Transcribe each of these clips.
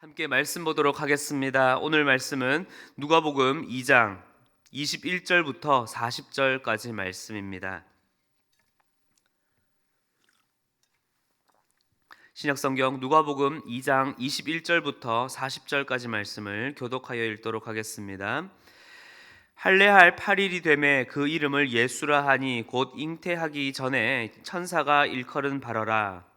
함께 말씀 보도록 하겠습니다. 오늘 말씀은 누가복음 2장 21절부터 40절까지 말씀입니다. 신약성경 누가복음 2장 21절부터 40절까지 말씀을 교독하여 읽도록 하겠습니다. 할례할 8일이 되매 그 이름을 예수라 하니 곧 잉태하기 전에 천사가 일컬은 바라라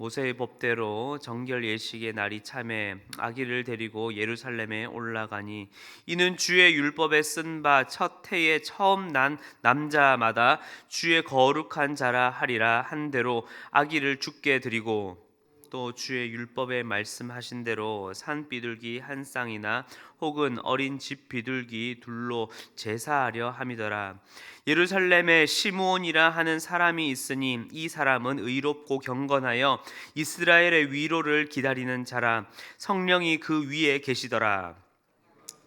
모세의 법대로 정결 예식의 날이 참에 아기를 데리고 예루살렘에 올라가니 이는 주의 율법에 쓴 바 첫 해에 처음 난 남자마다 주의 거룩한 자라 하리라 한 대로 아기를 죽게 드리고 또 주의 율법에 말씀하신 대로 산 비둘기 한 쌍이나 혹은 어린 집 비둘기 둘로 제사하려 함이더라. 예루살렘에 시므온이라 하는 사람이 있으니 이 사람은 의롭고 경건하여 이스라엘의 위로를 기다리는 자라 성령이 그 위에 계시더라.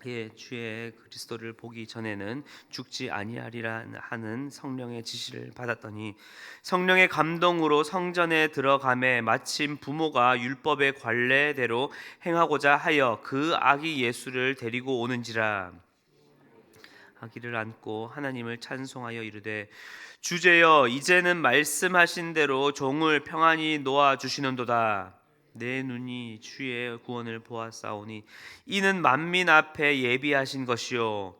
예, 주의 그리스도를 보기 전에는 죽지 아니하리라 하는 성령의 지시를 받았더니 성령의 감동으로 성전에 들어가매 마침 부모가 율법의 관례대로 행하고자 하여 그 아기 예수를 데리고 오는지라. 아기를 안고 하나님을 찬송하여 이르되 주제여 이제는 말씀하신 대로 종을 평안히 놓아 주시는도다 내 눈이 주의 구원을 보았사오니 이는 만민 앞에 예비하신 것이요.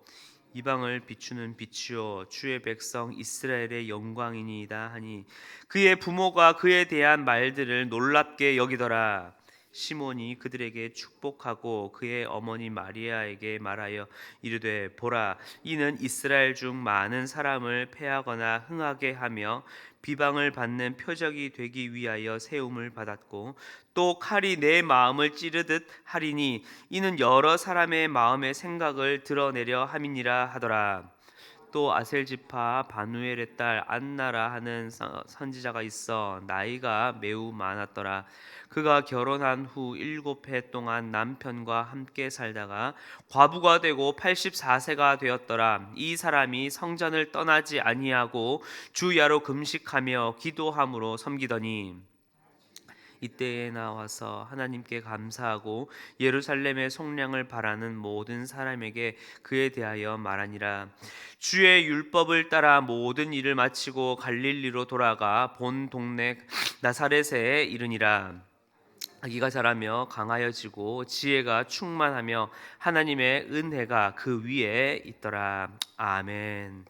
이방을 비추는 빛이요. 주의 백성 이스라엘의 영광이니이다 하니 그의 부모가 그에 대한 말들을 놀랍게 여기더라 시몬이 그들에게 축복하고 그의 어머니 마리아에게 말하여 이르되 보라 이는 이스라엘 중 많은 사람을 패하거나 흥하게 하며 비방을 받는 표적이 되기 위하여 세움을 받았고 또 칼이 내 마음을 찌르듯 하리니 이는 여러 사람의 마음의 생각을 드러내려 함이니라 하더라 또 아셀지파 바누엘의 딸 안나라 하는 서- 선지자가 있어 나이가 매우 많았더라. 그가 결혼한 후 일곱 해 동안 남편과 함께 살다가 과부가 되고 84세가 되었더라. 이 사람이 성전을 떠나지 아니하고 주야로 금식하며 기도함으로 섬기더니 이때에 나와서 하나님께 감사하고 예루살렘의 속량을 바라는 모든 사람에게 그에 대하여 말하니라. 주의 율법을 따라 모든 일을 마치고 갈릴리로 돌아가 본 동네 나사렛에 이르니라. 아기가 자라며 강하여지고 지혜가 충만하며 하나님의 은혜가 그 위에 있더라. 아멘.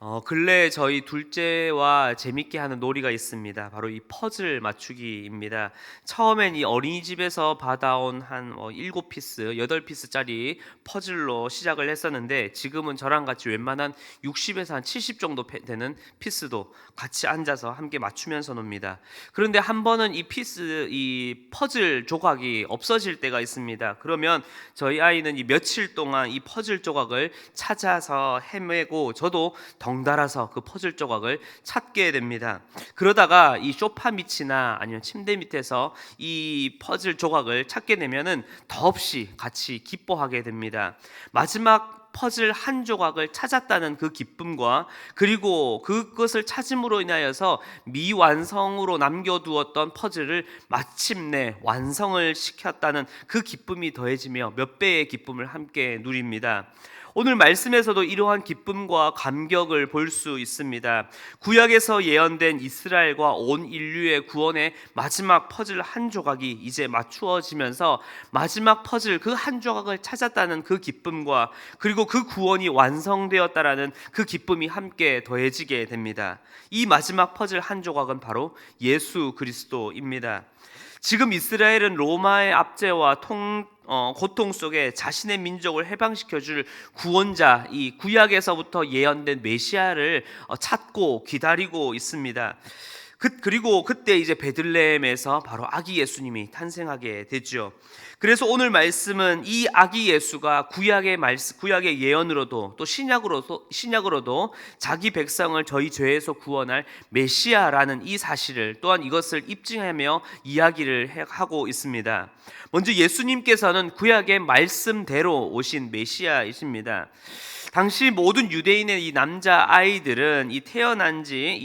어, 근래 저희 둘째와 재밌게 하는 놀이가 있습니다. 바로 이 퍼즐 맞추기입니다. 처음엔 이 어린이집에서 받아온 한 어, 7피스, 8피스짜리 퍼즐로 시작을 했었는데 지금은 저랑 같이 웬만한 60에서 한 70 정도 페- 되는 피스도 같이 앉아서 함께 맞추면서 놉니다. 그런데 한 번은 이 피스, 이 퍼즐 조각이 없어질 때가 있습니다. 그러면 저희 아이는 이 며칠 동안 이 퍼즐 조각을 찾아서 헤매고 저도 덩달아서 그 퍼즐 조각을 찾게 됩니다. 그러다가 이 소파 밑이나 아니면 침대 밑에서 이 퍼즐 조각을 찾게 되면은 더없이 같이 기뻐하게 됩니다. 마지막 퍼즐 한 조각을 찾았다는 그 기쁨과 그리고 그것을 찾음으로 인하여서 미완성으로 남겨두었던 퍼즐을 마침내 완성을 시켰다는 그 기쁨이 더해지며 몇 배의 기쁨을 함께 누립니다. 오늘 말씀에서도 이러한 기쁨과 감격을 볼 수 있습니다. 구약에서 예언된 이스라엘과 온 인류의 구원의 마지막 퍼즐 한 조각이 이제 맞추어지면서 마지막 퍼즐 그 한 조각을 찾았다는 그 기쁨과 그리고 그 구원이 완성되었다라는 그 기쁨이 함께 더해지게 됩니다. 이 마지막 퍼즐 한 조각은 바로 예수 그리스도입니다. 지금 이스라엘은 로마의 압제와 통, 어, 고통 속에 자신의 민족을 해방시켜 줄 구원자 이 구약에서부터 예언된 메시아를 어, 찾고 기다리고 있습니다. 그, 그리고 그때 이제 베들레헴에서 바로 아기 예수님이 탄생하게 되죠. 그래서 오늘 말씀은 이 아기 예수가 구약의 말씀, 구약의 예언으로도 또 신약으로도 신약으로도 자기 백성을 저희 죄에서 구원할 메시아라는 이 사실을 또한 이것을 입증하며 이야기를 해- 하고 있습니다. 먼저 예수님께서는 구약의 말씀대로 오신 메시아이십니다. 당시 모든 유대인의 이 남자 아이들은 이 태어난 지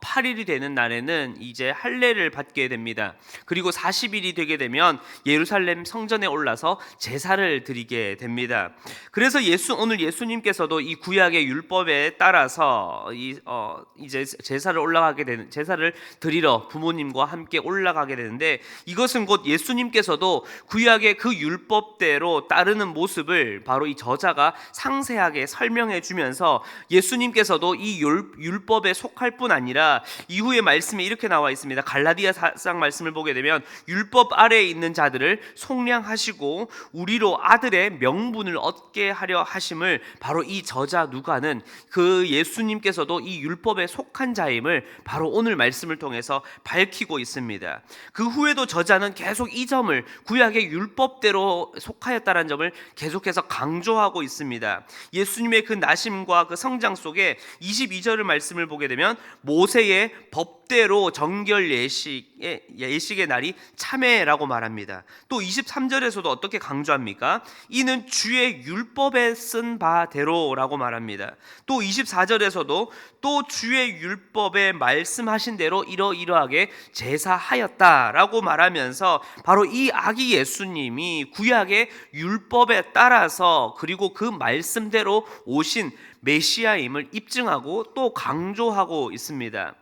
8일이 되는 날에는 이제 할례를 받게 됩니다. 그리고 40일이 되게 되면 예루살렘 성전에 올라서 제사를 드리게 됩니다. 그래서 예수 오늘 예수님께서도 이 구약의 율법에 따라서 이 어, 이제 제사를 올라가게 되는 제사를 드리러 부모님과 함께 올라가게 되는데 이것은 곧 예수님께서도 구약의 그 율법대로 따르는 모습을 바로 이 저자가 상세하게 설명해 주면서 예수님께서도 이 율, 율법에 속할 뿐 아니라 이후에 말씀에 이렇게 나와 있습니다. 갈라디아상 말씀을 보게 되면 율법 아래에 있는 자들을 속량하시고 우리로 아들의 명분을 얻게 하려 하심을 바로 이 저자 누가는 그 예수님께서도 이 율법에 속한 자임을 바로 오늘 말씀을 통해서 밝히고 있습니다. 그 후에도 저자는 계속 이 점을 구약의 율법대로 속하였다는 점을 계속해서 강조하고 있습니다. 예 수님의 그 나심과 그 성장 속에 22절의 말씀을 보게 되면 모세의 법대로 정결 예식의 예식의 날이 참회라고 말합니다. 또 23절에서도 어떻게 강조합니까? 이는 주의 율법에 쓴 바대로라고 말합니다. 또 24절에서도 또 주의 율법에 말씀하신 대로 이러이러하게 제사하였다라고 말하면서 바로 이 아기 예수님이 구약의 율법에 따라서 그리고 그 말씀대로 오신 메시아임을 입증하고 또 강조하고 있습니다.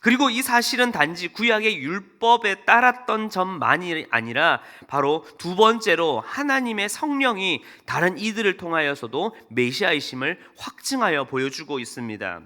그리고 이 사실은 단지 구약의 율법에 따랐던 점만이 아니라 바로 두 번째로 하나님의 성령이 다른 이들을 통하여서도 메시아이심을 확증하여 보여주고 있습니다.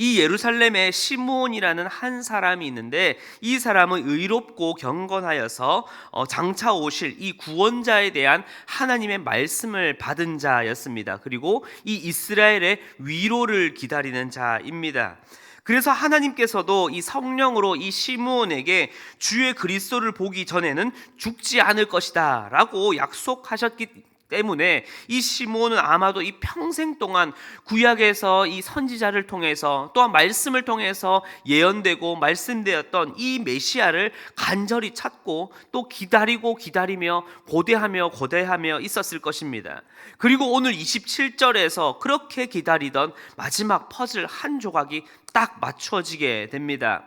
이 예루살렘에 시므온이라는 한 사람이 있는데 이 사람은 의롭고 경건하여서 어, 장차 오실 이 구원자에 대한 하나님의 말씀을 받은 자였습니다. 그리고 이 이스라엘의 위로를 기다리는 자입니다. 그래서 하나님께서도 이 성령으로 이 시므온에게 주의 그리스도를 보기 전에는 죽지 않을 것이다라고 약속하셨기 때문에 이 시므온은 아마도 이 평생 동안 구약에서 이 선지자를 통해서 또한 말씀을 통해서 예언되고 말씀되었던 이 메시아를 간절히 찾고 또 기다리고 기다리며 고대하며 고대하며 있었을 것입니다. 그리고 오늘 27절에서 그렇게 기다리던 마지막 퍼즐 한 조각이 딱 맞춰지게 됩니다.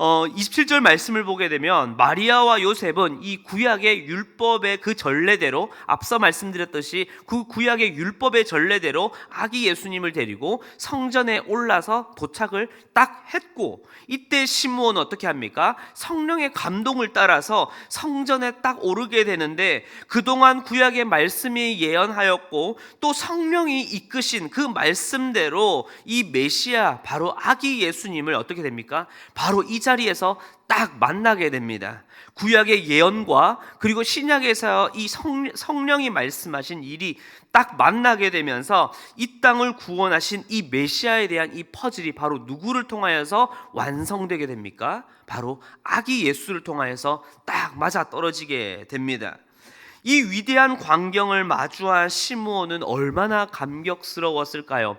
어, 27절 말씀을 보게 되면 마리아와 요셉은 이 구약의 율법의 그 전례대로 앞서 말씀드렸듯이 그 구약의 율법의 전례대로 아기 예수님을 데리고 성전에 올라서 도착을 딱 했고 이때 시므온은 어떻게 합니까? 성령의 감동을 따라서 성전에 딱 오르게 되는데 그동안 구약의 말씀이 예언하였고 또 성령이 이끄신 그 말씀대로 이 메시아 바로 아기 예수님을 어떻게 됩니까? 바로 이 자리에서 딱 만나게 됩니다. 구약의 예언과 그리고 신약에서 이 성, 성령이 말씀하신 일이 딱 만나게 되면서 이 땅을 구원하신 이 메시아에 대한 이 퍼즐이 바로 누구를 통하여서 완성되게 됩니까? 바로 아기 예수를 통하여서 딱 맞아 떨어지게 됩니다. 이 위대한 광경을 마주한 시므온은 얼마나 감격스러웠을까요?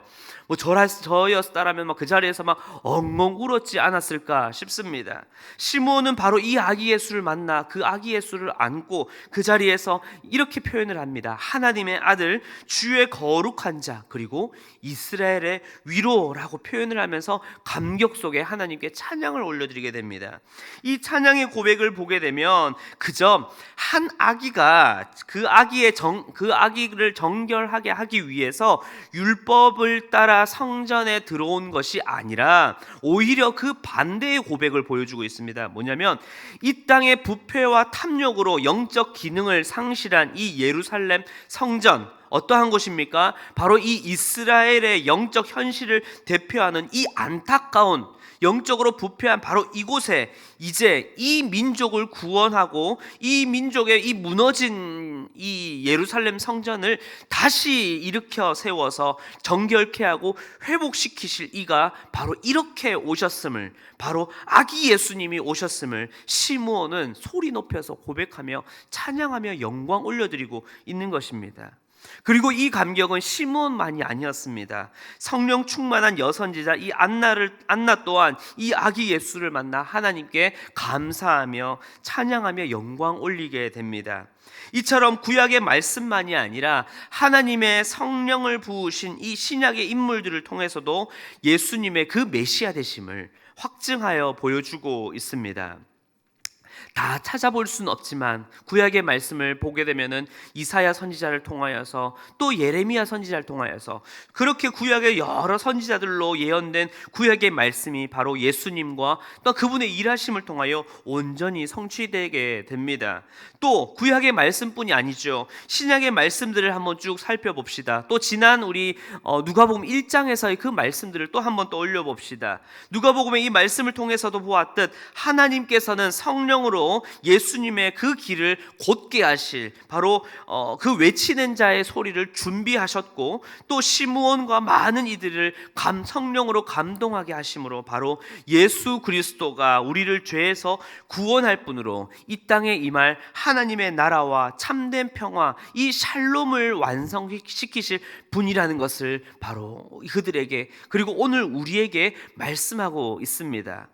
뭐 저라, 저였다라면 막 그 자리에서 막 엉엉 울었지 않았을까 싶습니다. 시므온은 바로 이 아기 예수를 만나 그 아기 예수를 안고 그 자리에서 이렇게 표현을 합니다. 하나님의 아들 주의 거룩한 자 그리고 이스라엘의 위로라고 표현을 하면서 감격 속에 하나님께 찬양을 올려드리게 됩니다. 이 찬양의 고백을 보게 되면 그저 한 아기가 그 아기의 정, 그 아기를 정결하게 하기 위해서 율법을 따라 성전에 들어온 것이 아니라 오히려 그 반대의 고백을 보여주고 있습니다. 뭐냐면 이 땅의 부패와 탐욕으로 영적 기능을 상실한 이 예루살렘 성전 어떠한 곳입니까? 바로 이 이스라엘의 영적 현실을 대표하는 이 안타까운 영적으로 부패한 바로 이곳에 이제 이 민족을 구원하고 이 민족의 이 무너진 이 예루살렘 성전을 다시 일으켜 세워서 정결케 하고 회복시키실 이가 바로 이렇게 오셨음을 바로 아기 예수님이 오셨음을 시므온은 소리 높여서 고백하며 찬양하며 영광 올려드리고 있는 것입니다. 그리고 이 감격은 시몬만이 아니었습니다. 성령 충만한 여선지자 이 안나를 안나 또한 이 아기 예수를 만나 하나님께 감사하며 찬양하며 영광 올리게 됩니다. 이처럼 구약의 말씀만이 아니라 하나님의 성령을 부으신 이 신약의 인물들을 통해서도 예수님의 그 메시아 되심을 확증하여 보여주고 있습니다. 다 찾아볼 수는 없지만 구약의 말씀을 보게 되면은 이사야 선지자를 통하여서 또 예레미야 선지자를 통하여서 그렇게 구약의 여러 선지자들로 예언된 구약의 말씀이 바로 예수님과 또 그분의 일하심을 통하여 온전히 성취되게 됩니다. 또 구약의 말씀뿐이 아니죠. 신약의 말씀들을 한번 쭉 살펴봅시다. 또 지난 우리 어, 누가복음 1장에서의 그 말씀들을 또 한번 떠올려 봅시다. 누가복음의 이 말씀을 통해서도 보았듯 하나님께서는 성령으로 예수님의 그 길을 곧게 하실 바로 어, 그 외치는 자의 소리를 준비하셨고 또 시므온과 많은 이들을 감 성령으로 감동하게 하심으로 바로 예수 그리스도가 우리를 죄에서 구원할 분으로 이 땅에 임할 하나님의 나라와 참된 평화 이 샬롬을 완성시키실 분이라는 것을 바로 그들에게 그리고 오늘 우리에게 말씀하고 있습니다.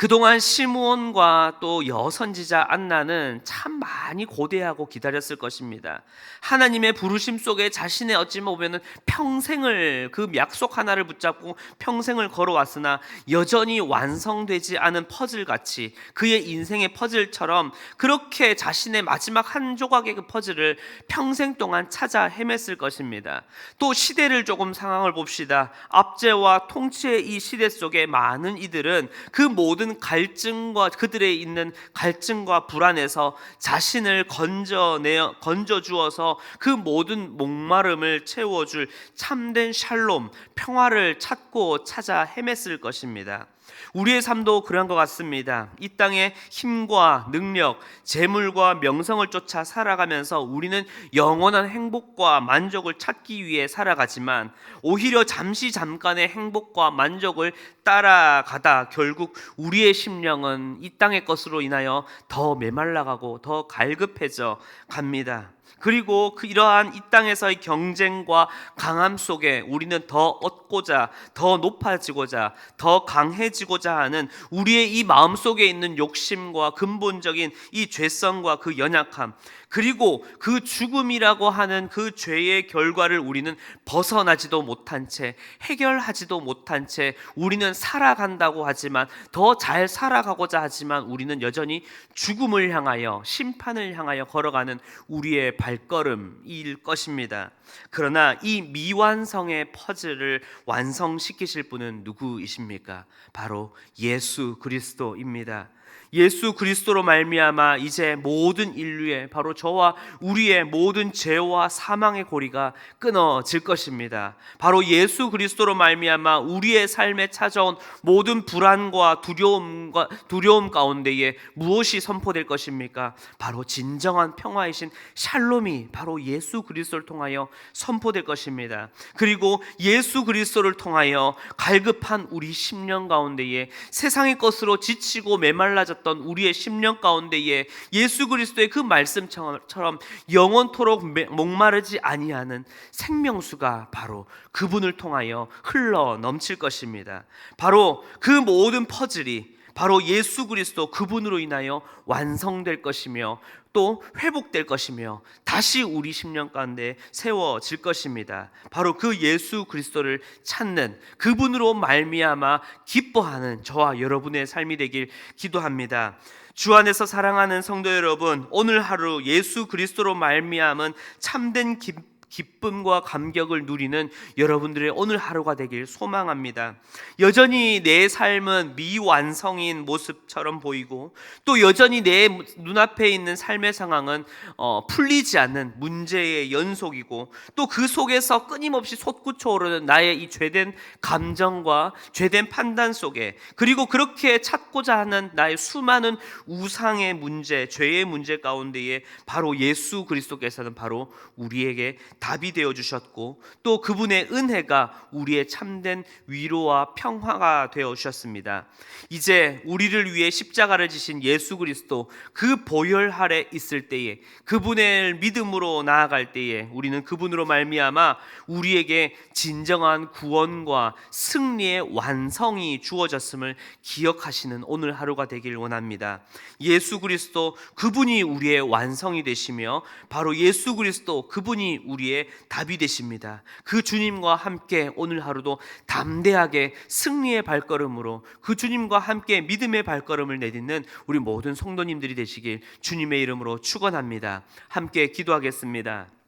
그동안 시므온과 또 여선지자 안나는 참 많이 고대하고 기다렸을 것입니다. 하나님의 부르심 속에 자신의 어찌 보면은 평생을 그 약속 하나를 붙잡고 평생을 걸어왔으나 여전히 완성되지 않은 퍼즐 같이 그의 인생의 퍼즐처럼 그렇게 자신의 마지막 한 조각의 그 퍼즐을 평생 동안 찾아 헤맸을 것입니다. 또 시대를 조금 상황을 봅시다. 압제와 통치의 이 시대 속에 많은 이들은 그 모든 갈증과 그들의 있는 갈증과 불안에서 자신을 건져내 건져 주어서 그 모든 목마름을 채워 줄 참된 샬롬 평화를 찾고 찾아 헤맸을 것입니다. 우리의 삶도 그런 것 같습니다. 이 땅에 힘과 능력, 재물과 명성을 쫓아 살아가면서 우리는 영원한 행복과 만족을 찾기 위해 살아가지만 오히려 잠시 잠깐의 행복과 만족을 따라가다 결국 우리의 심령은 이 땅의 것으로 인하여 더 메말라가고 더 갈급해져 갑니다. 그리고 그 이러한 이 땅에서의 경쟁과 강함 속에 우리는 더 얻고자, 더 높아지고자, 더 강해지고자 하는 우리의 이 마음 속에 있는 욕심과 근본적인 이 죄성과 그 연약함, 그리고 그 죽음이라고 하는 그 죄의 결과를 우리는 벗어나지도 못한 채 해결하지도 못한 채 우리는 살아간다고 하지만 더 잘 살아가고자 하지만 우리는 여전히 죽음을 향하여 심판을 향하여 걸어가는 우리의 발 걸음일 것입니다. 그러나 이 미완성의 퍼즐을 완성시키실 분은 누구이십니까? 바로 예수 그리스도입니다. 예수 그리스도로 말미암아 이제 모든 인류의 바로 저와 우리의 모든 죄와 사망의 고리가 끊어질 것입니다. 바로 예수 그리스도로 말미암아 우리의 삶에 찾아온 모든 불안과 두려움과 두려움 가운데에 무엇이 선포될 것입니까? 바로 진정한 평화이신 샬롬이 바로 예수 그리스도를 통하여 선포될 것입니다. 그리고 예수 그리스도를 통하여 갈급한 우리 심령 가운데에 세상의 것으로 지치고 메말라졌 있었던 우리의 심령 가운데에 예수 그리스도의 그 말씀처럼 영원토록 목마르지 아니하는 생명수가 바로 그분을 통하여 흘러 넘칠 것입니다. 바로 그 모든 퍼즐이 바로 예수 그리스도 그분으로 인하여 완성될 것이며 또 회복될 것이며 다시 우리 심령 가운데 세워질 것입니다. 바로 그 예수 그리스도를 찾는 그분으로 말미암아 기뻐하는 저와 여러분의 삶이 되길 기도합니다. 주 안에서 사랑하는 성도 여러분, 오늘 하루 예수 그리스도로 말미암은 참된 기쁨 기쁨과 감격을 누리는 여러분들의 오늘 하루가 되길 소망합니다. 여전히 내 삶은 미완성인 모습처럼 보이고 또 여전히 내 눈앞에 있는 삶의 상황은 어, 풀리지 않는 문제의 연속이고 또 그 속에서 끊임없이 솟구쳐 오르는 나의 이 죄된 감정과 죄된 판단 속에 그리고 그렇게 찾고자 하는 나의 수많은 우상의 문제, 죄의 문제 가운데에 바로 예수 그리스도께서는 바로 우리에게 답이 되어 주셨고 또 그분의 은혜가 우리의 참된 위로와 평화가 되어 주셨습니다. 이제 우리를 위해 십자가를 지신 예수 그리스도 그 보혈 아래 있을 때에 그분의 믿음으로 나아갈 때에 우리는 그분으로 말미암아 우리에게 진정한 구원과 승리의 완성이 주어졌음을 기억하시는 오늘 하루가 되길 원합니다. 예수 그리스도 그분이 우리의 완성이 되시며 바로 예수 그리스도 그분이 우리의 답이 되십니다. 그 주님과 함께 오늘 하루도 담대하게 승리의 발걸음으로 그 주님과 함께 믿음의 발걸음을 내딛는 우리 모든 성도님들이 되시길 주님의 이름으로 축원합니다. 함께 기도하겠습니다.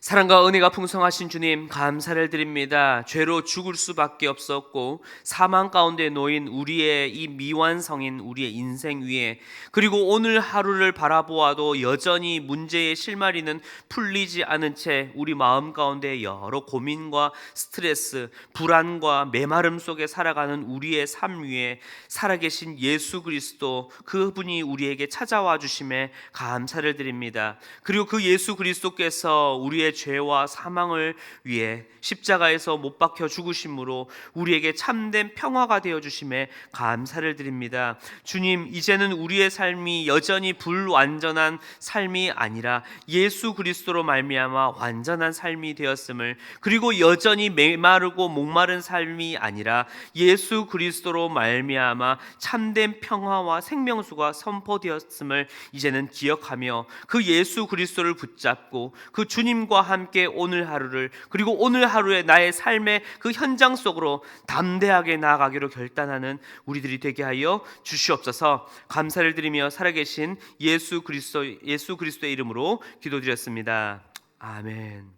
사랑과 은혜가 풍성하신 주님 감사를 드립니다. 죄로 죽을 수밖에 없었고 사망 가운데 놓인 우리의 이 미완성인 우리의 인생 위에 그리고 오늘 하루를 바라보아도 여전히 문제의 실마리는 풀리지 않은 채 우리 마음 가운데 여러 고민과 스트레스, 불안과 메마름 속에 살아가는 우리의 삶 위에 살아계신 예수 그리스도 그분이 우리에게 찾아와 주심에 감사를 드립니다. 그리고 그 예수 그리스도께서 우리의 죄와 사망을 위해 십자가에서 못 박혀 죽으심으로 우리에게 참된 평화가 되어 주심에 감사를 드립니다. 주님, 이제는 우리의 삶이 여전히 불완전한 삶이 아니라 예수 그리스도로 말미암아 완전한 삶이 되었음을 그리고 여전히 메마르고 목마른 삶이 아니라 예수 그리스도로 말미암아 참된 평화와 생명수가 선포되었음을 이제는 기억하며 그 예수 그리스도를 붙잡고 그 주님과 함께 오늘 하루를 그리고 오늘 하루의 나의 삶의 그 현장 속으로 담대하게 나아가기로 결단하는 우리들이 되게 하여 주시옵소서. 감사를 드리며 살아계신 예수 그리스도 예수 그리스도의 이름으로 기도드렸습니다. 아멘.